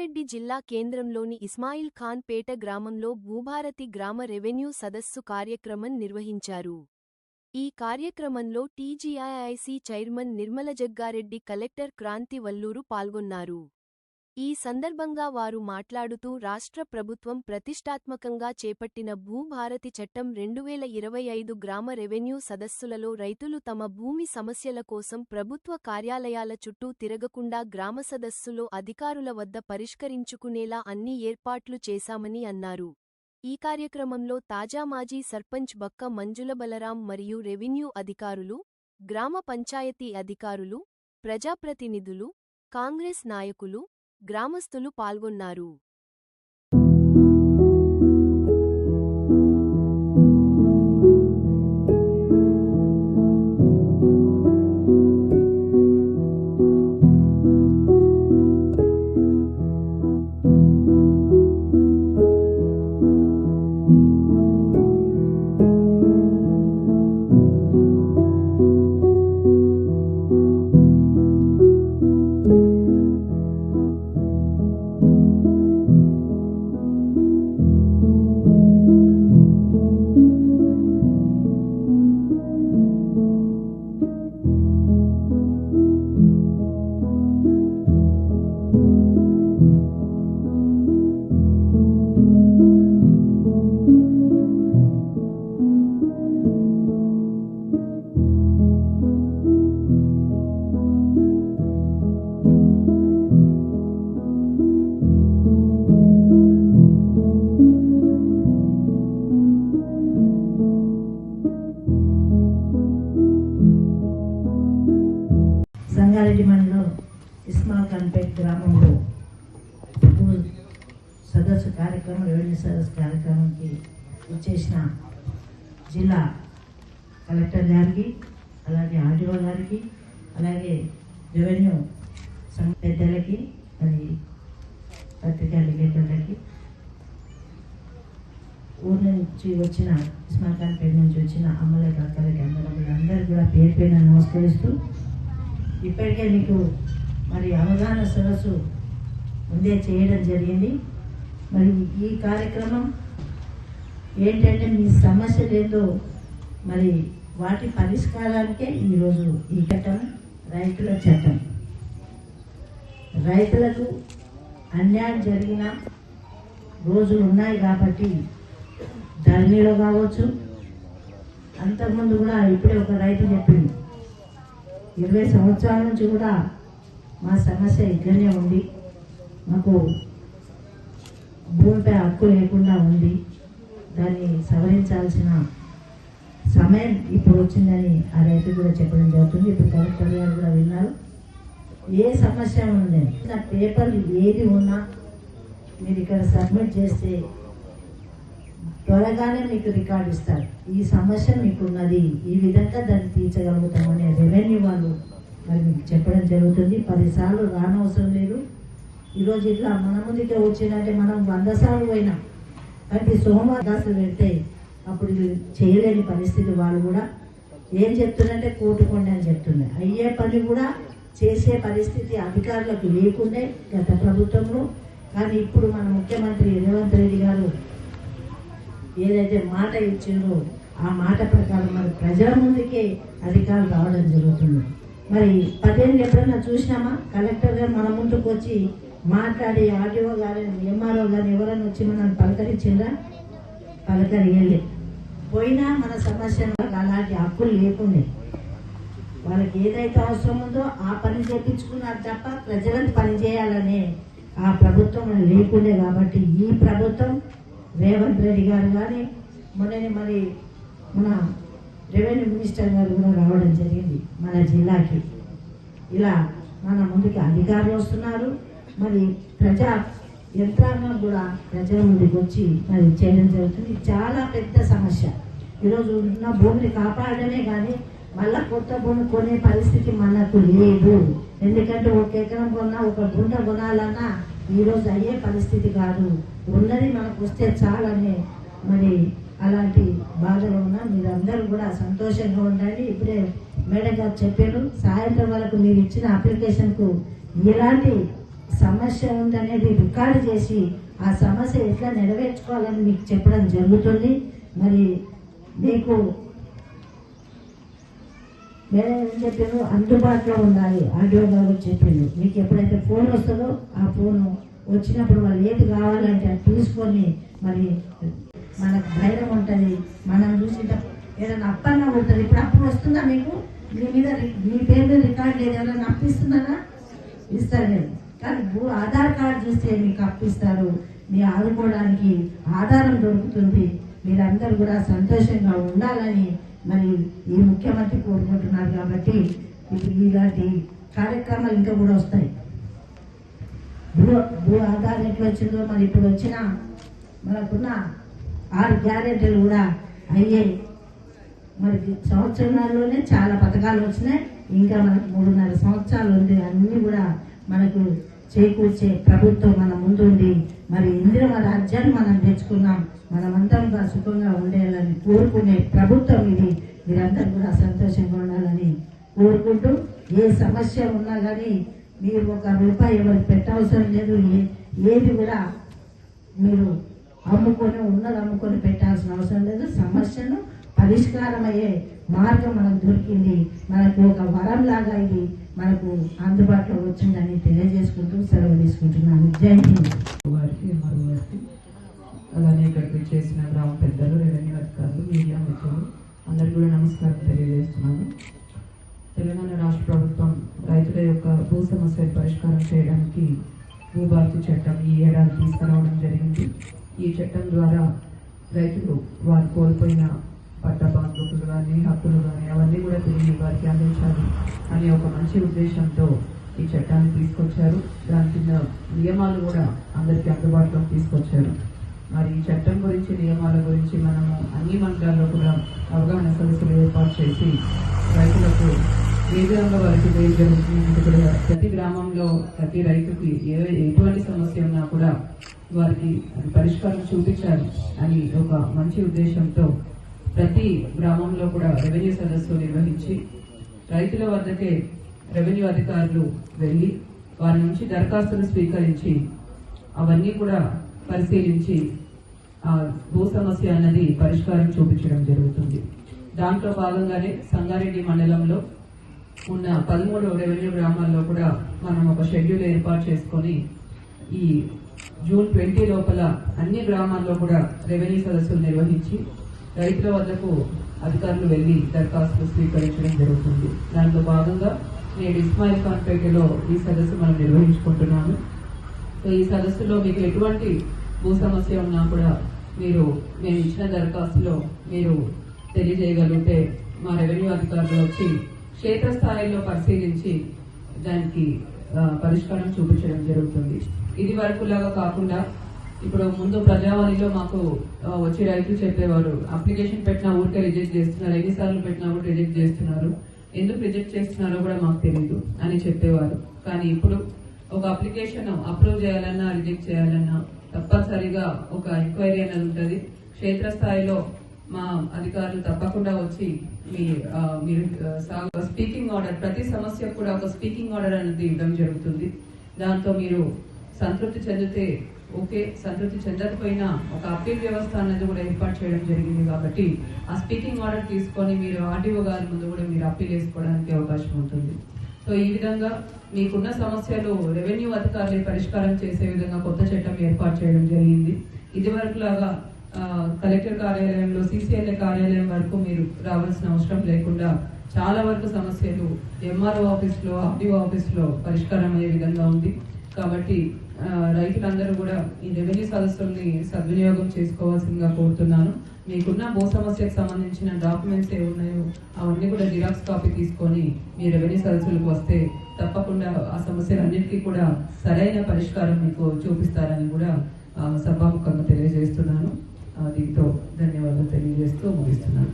రంగారెడ్డి జిల్లా కేంద్రంలోని ఇస్మాయిల్ ఖాన్ పేట గ్రామంలో భూభారతి గ్రామ రెవెన్యూ సదస్సు కార్యక్రమం నిర్వహించారు. ఈ కార్యక్రమంలో TGIIC chairman Nirmala Jaggareddy collector Kranti Valluru పాల్గొన్నారు. ఈ సందర్భంగా వారు మాట్లాడుతూ రాష్ట్ర ప్రభుత్వం ప్రతిష్టాత్మకంగా చేపట్టిన భూభారతి చట్టం రెండువేల ఇరవై ఐదు గ్రామ రెవెన్యూ సదస్సులలో రైతులు తమ భూమి సమస్యల కోసం ప్రభుత్వ కార్యాలయాల చుట్టూ తిరగకుండా గ్రామ సదస్సులో అధికారుల వద్ద పరిష్కరించుకునేలా అన్ని ఏర్పాట్లు చేశామని అన్నారు. ఈ కార్యక్రమంలో తాజా మాజీ సర్పంచ్ బక్క మంజుల బలరాం మరియు రెవెన్యూ అధికారులు గ్రామ పంచాయతీ అధికారులు ప్రజాప్రతినిధులు కాంగ్రెస్ నాయకులు గ్రామస్తులు పాల్గొన్నారు. ఇస్మాల్ ఖాన్పేట్ గ్రామంలో సదస్సు కార్యక్రమం రెవెన్యూ సదస్సు కార్యక్రమానికి వచ్చేసిన జిల్లా కలెక్టర్ గారికి అలాగే ఆర్డీఓ గారికి అలాగే రెవెన్యూ సంఘ పెద్దలకి అది పత్రికా విలేకరులకి ఊరి నుంచి వచ్చిన ఇస్మాల్ కాన్పేట్ నుంచి వచ్చిన అమ్మల అక్కలకి అందరూ అందరూ కూడా పేరు పేరున నమస్కరిస్తూ ఇప్పటికే మీకు మరి అవగాహన సరస్సు ముందే చేయడం జరిగింది. మరి ఈ కార్యక్రమం ఏంటంటే మీ సమస్యలు ఏందో మరి వాటి పరిష్కారానికే ఈరోజు ఈ చట్టం రైతుల చట్టం. రైతులకు అన్యాయం జరిగిన రోజులు ఉన్నాయి కాబట్టి ధరణిలో కావచ్చు. అంతకుముందు కూడా ఇప్పుడే ఒక రైతు చెప్పింది ఇరవై సంవత్సరాల నుంచి కూడా మా సమస్య ఇట్లనే ఉంది. మాకు భూమిపై హక్కు లేకుండా ఉంది. దాన్ని సవరించాల్సిన సమయం ఇప్పుడు వచ్చిందని ఆ రైతు కూడా చెప్పడం జరుగుతుంది. ఇప్పుడు కలెక్టర్ గారు కూడా విన్నారు. ఏ సమస్య ఉంది? నా పేపర్లు ఏది ఉన్నా మీరు ఇక్కడ సబ్మిట్ చేస్తే త్వరగానే మీకు రికార్డు ఇస్తారు. ఈ సమస్య మీకున్నది. ఈ విధంగా దాన్ని తీర్చగలుగుతామని రెవెన్యూ వాళ్ళు మరి మీకు చెప్పడం జరుగుతుంది. పదిసార్లు రానవసరం లేదు. ఈరోజు ఇట్లా మన ముందుకే వచ్చిందంటే మనం వంద సార్లు పోయినాం. ప్రతి సోమవారం దాసులు పెడితే అప్పుడు చేయలేని పరిస్థితి వాళ్ళు కూడా. ఏం చెప్తున్నారంటే కోటుకోండి అని చెప్తున్నారు. అయ్యే పని కూడా చేసే పరిస్థితి అధికారులకు లేకుండే గత ప్రభుత్వంలో. కానీ ఇప్పుడు మన ముఖ్యమంత్రి రేవంత్ రెడ్డి గారు ఏదైతే మాట ఇచ్చిందో ఆ మాట ప్రకారం మరి ప్రజల ముందుకే అధికారులు రావడం జరుగుతుంది. మరి పదేళ్ళు ఎప్పుడైనా చూసినామా? కలెక్టర్ గారు మన ముందుకు వచ్చి మాట్లాడి ఆర్డీఓ గారు ఎంఆర్ఓ గారు ఎవరైనా వచ్చి మనల్ని పలకరించిందా పలకరియలే పోయినా మన సమస్యను అలాంటి హక్కులు లేకుండే. వాళ్ళకి ఏదైతే అవసరం ఉందో ఆ పని చేపించుకున్నారు తప్ప ప్రజలకు పని చేయాలనే ఆ ప్రభుత్వం లేకుండే కాబట్టి ఈ ప్రభుత్వం రేవంత్ రెడ్డి గారు కానీ మొన్ననే మరి మన రెవెన్యూ మినిస్టర్ గారు కూడా రావడం జరిగింది మన జిల్లాకి. ఇలా మన ముందుకి అధికారులు వస్తున్నారు. మరి ప్రజా యంత్రాంగం కూడా ప్రజల ముందుకు వచ్చి మరి చేయడం జరుగుతుంది. చాలా పెద్ద సమస్య. ఈరోజు ఉన్న భూమిని కాపాడమే కానీ మళ్ళా కొత్త భూమి కొనే పరిస్థితి మనకు లేదు. ఎందుకంటే ఒక ఎకరం కొన్నా ఒక గుంట కొనాలన్నా ఈరోజు అయ్యే పరిస్థితి కాదు. ఉన్నది మనకు వస్తే చాలనే మరి అలాంటి బాధలో ఉన్నా మీరందరూ కూడా సంతోషంగా ఉండండి. ఇప్పుడే మేడం గారు చెప్పారు సాయంత్రం వరకు మీరు ఇచ్చిన అప్లికేషన్కు ఎలాంటి సమస్య ఉందనేది రికార్డు చేసి ఆ సమస్య ఎట్లా నెరవేర్చుకోవాలని మీకు చెప్పడం జరుగుతుంది. మరి మీకు మేడం ఏం చెప్పారు? అందుబాటులో ఉండాలి. ఆడియో గారు చెప్పిండు. మీకు ఎప్పుడైతే ఫోన్ వస్తుందో ఆ ఫోను వచ్చినప్పుడు వాళ్ళు ఏది కావాలంటే అది తీసుకొని మరి మనకు ధైర్యం ఉంటుంది. మనం చూసి ఏదైనా అప్పన్నా ఉంటుంది. ఇప్పుడు అప్పుడు వస్తుందా మీకు? మీ మీద మీ పేరు మీద రికార్డ్ లేదు. ఎవరైనా అప్పిస్తున్నారా ఇస్తారు కానీ భూ- ఆధార్ కార్డు చూస్తే మీకు అప్పిస్తారు మీ ఆదుకోవడానికి ఆధారం దొరుకుతుంది. మీరందరూ కూడా సంతోషంగా ఉండాలని మరి ఈ ముఖ్యమంత్రి కోరుకుంటున్నారు కాబట్టి ఇప్పుడు ఇలాంటి కార్యక్రమాలు ఇంకా కూడా వస్తాయి. భూ భూ ఆధారం ఎట్లా వచ్చిందో మరి ఇప్పుడు వచ్చిన మనకున్న ఆరు గ్యారెంటీలు కూడా అయ్యాయి. మరి సంవత్సరాల్లోనే చాలా పథకాలు వచ్చినాయి. ఇంకా మనకు మూడున్నర సంవత్సరాలు ఉంది. అన్నీ కూడా మనకు చేకూర్చే ప్రభుత్వం మన ముందు ఉంది. మరి ఇందిరమ రాజ్యాన్ని మనం తెచ్చుకున్నాం. మనమందరం సుఖంగా ఉండేయాలని కోరుకునే ప్రభుత్వం ఇది. మీరందరూ కూడా సంతోషంగా ఉండాలని కోరుకుంటూ ఏ సమస్య ఉన్నా కానీ మీరు ఒక రూపాయి ఎవరికి పెట్టవసరం లేదు. ఏ- ఏది కూడా మీరు అమ్ముకొని ఉన్నది అమ్ముకొని పెట్టాల్సిన అవసరం లేదు. సమస్యను పరిష్కారం అయ్యే మార్గం మనకు దొరికింది. మనకు ఒక వరం లాగా ఇది మనకు అందుబాటులో వచ్చిందని తెలియజేసుకుంటూ సెలవు తీసుకుంటున్నాను. జై హింద్. వారికి ఎంఆర్ఓ అలానే ఇక్కడికి చేసిన గ్రామ పెద్దలు రెవెన్యూ అధికారులు మీడియా మిత్రులు అందరికీ కూడా నమస్కారం తెలియజేస్తున్నాను. తెలంగాణ రాష్ట్ర ప్రభుత్వం రైతుల యొక్క భూ సమస్యలు పరిష్కారం చేయడానికి భూభారతి చట్టం ఈ ఏడాది తీసుకురావడం జరిగింది. ఈ చట్టం ద్వారా రైతులు వారు కోల్పోయిన పట్ట బాధ్యతలు కానీ హక్కులు కానీ అవన్నీ కూడా తిరిగి వారికి అందించాలి అనే ఒక మంచి ఉద్దేశంతో ఈ చట్టాన్ని తీసుకొచ్చారు. దాని కింద నియమాలు కూడా అందరికీ అందుబాటులోకి తీసుకొచ్చారు. మరి ఈ చట్టం గురించి నియమాల గురించి మనము అన్ని మండలాల్లో కూడా అవగాహన సదస్సులు ఏర్పాటు చేసి రైతులకు ఏ విధంగా వారికి జరుగుతుంది ప్రతి గ్రామంలో ప్రతి రైతుకి ఏ ఎటువంటి సమస్య ఉన్నా కూడా వారికి పరిష్కారం చూపించాలి అని ఒక మంచి ఉద్దేశంతో ప్రతి గ్రామంలో కూడా రెవెన్యూ సదస్సు నిర్వహించి రైతుల వద్దకే రెవెన్యూ అధికారులు వెళ్ళి వారి నుంచి దరఖాస్తులు స్వీకరించి అవన్నీ కూడా పరిశీలించి ఆ భూ సమస్య అన్నది పరిష్కారం చూపించడం జరుగుతుంది. దాంట్లో భాగంగానే సంగారెడ్డి మండలంలో ఉన్న పదమూడు రెవెన్యూ గ్రామాల్లో కూడా మనం ఒక షెడ్యూల్ ఏర్పాటు చేసుకొని ఈ జూన్ ట్వంటీ లోపల అన్ని గ్రామాల్లో కూడా రెవెన్యూ సదస్సులు నిర్వహించి రైతుల వద్దకు అధికారులు వెళ్ళి దరఖాస్తులు స్వీకరించడం జరుగుతుంది. దాంట్లో భాగంగా నేడు ఇస్మాయిల్ ఖాన్పేటలో ఈ సదస్సు మనం నిర్వహించుకుంటున్నాము. సో ఈ సదస్సులో మీకు ఎటువంటి భూ సమస్య ఉన్నా కూడా మీరు మేము ఇచ్చిన దరఖాస్తులో మీరు తెలియజేయగలిగితే మా రెవెన్యూ అధికారులు వచ్చి క్షేత్రస్థాయిలో పరిశీలించి దానికి పరిష్కారం చూపించడం జరుగుతుంది. ఇది వరకులాగా కాకుండా ఇప్పుడు ముందు ప్రజావాణిలో మాకు వచ్చే వచ్చి రైతులు చెప్పేవారు అప్లికేషన్ పెట్టినా ఊరికే రిజెక్ట్ చేస్తున్నారు ఎన్నిసార్లు పెట్టినా కూడా రిజెక్ట్ చేస్తున్నారు ఎందుకు రిజెక్ట్ చేస్తున్నారో కూడా మాకు తెలియదు అని చెప్పేవారు. కానీ ఇప్పుడు ఒక అప్లికేషన్ అప్రూవ్ చేయాలన్నా రిజెక్ట్ చేయాలన్నా తప్పనిసరిగా ఒక ఎంక్వైరీ అనేది ఉంటుంది. క్షేత్రస్థాయిలో మా అధికారులు తప్పకుండా వచ్చి మీ మీరు స్పీకింగ్ ఆర్డర్ ప్రతి సమస్యకు కూడా ఒక స్పీకింగ్ ఆర్డర్ అనేది ఇవ్వడం జరుగుతుంది. దాంతో మీరు సంతృప్తి చెందితే ఓకే సంతృప్తి చెందకపోయినా ఒక అప్పీల్ వ్యవస్థ అనేది కూడా ఏర్పాటు చేయడం జరిగింది కాబట్టి ఆ స్పీకింగ్ ఆర్డర్ తీసుకొని మీరు ఆర్డీఓ గారి ముందు కూడా మీరు అప్పీల్ వేసుకోవడానికి అవకాశం ఉంటుంది. సో ఈ విధంగా మీకున్న సమస్యలు రెవెన్యూ అధికారులు పరిష్కారం చేసే విధంగా కొత్త చట్టం ఏర్పాటు చేయడం జరిగింది. ఇది వరకు లాగా కలెక్టర్ కార్యాలయంలో సిసిఎల్ఏ కార్యాలయం వరకు మీరు రావాల్సిన అవసరం లేకుండా చాలా వరకు సమస్యలు ఎంఆర్ఓ ఆఫీస్లో ఆర్డీఓ ఆఫీస్లో పరిష్కారం అయ్యే విధంగా ఉంది. కాబట్టి రైతులందరూ కూడా ఈ రెవెన్యూ సదస్సుల్ని సద్వినియోగం చేసుకోవాల్సిందిగా కోరుతున్నాను. మీకున్న భూ సమస్యకు సంబంధించిన డాక్యుమెంట్స్ ఏ ఉన్నాయో అవన్నీ కూడా జిరాక్స్ కాపీ తీసుకొని మీ రెవెన్యూ సదస్సులకు వస్తే తప్పకుండా ఆ సమస్యలన్నిటికీ కూడా సరైన పరిష్కారం మీకు చూపిస్తారని కూడా సభాముఖంగా తెలియజేస్తున్నాను. దీంతో ధన్యవాదాలు తెలియజేస్తూ ముగిస్తున్నాను.